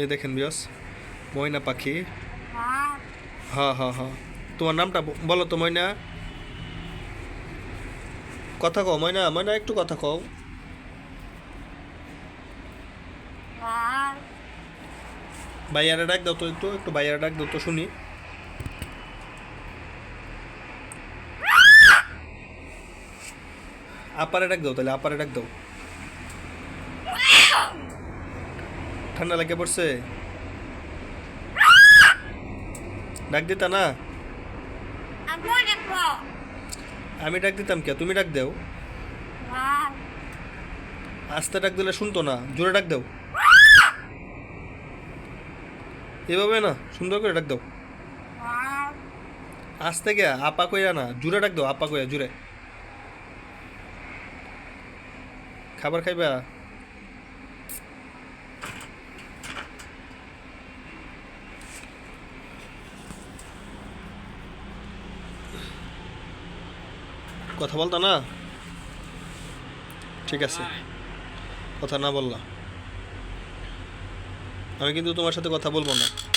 এই দেখেন বিয়স ময়না পাখি। হ্যাঁ। হ্যাঁ হ্যাঁ তোমার নামটা বলো তো ময়না। কথা কও ময়না ময়না একটু কথা কও। ভাইয়ারা ডাক দাও তো একটু একটু ভাইয়ারা ডাক দাও তো শুনি। আপারে ডাক দাও তাহলে আপারে ডাক দাও। ঠান্ডা লাগে পড়ছে। ডাক দিতা না? আমি ডাক দিতাম কে? তুমি ডাক দাও। আস্তে ডাক দিলে শুনতো না, জোরে ডাক দাও। এভাবে না, সুন্দর করে ডাক দাও। আস্তে গে, আপা কইয়া না জুড়ে ডাক দাও, আপা কইয়া জুড়ে খাবার খাইবা? কথা বলতো না? ঠিক আছে। কথা না বললা। আমি কিন্তু তোমার সাথে কথা বলব না।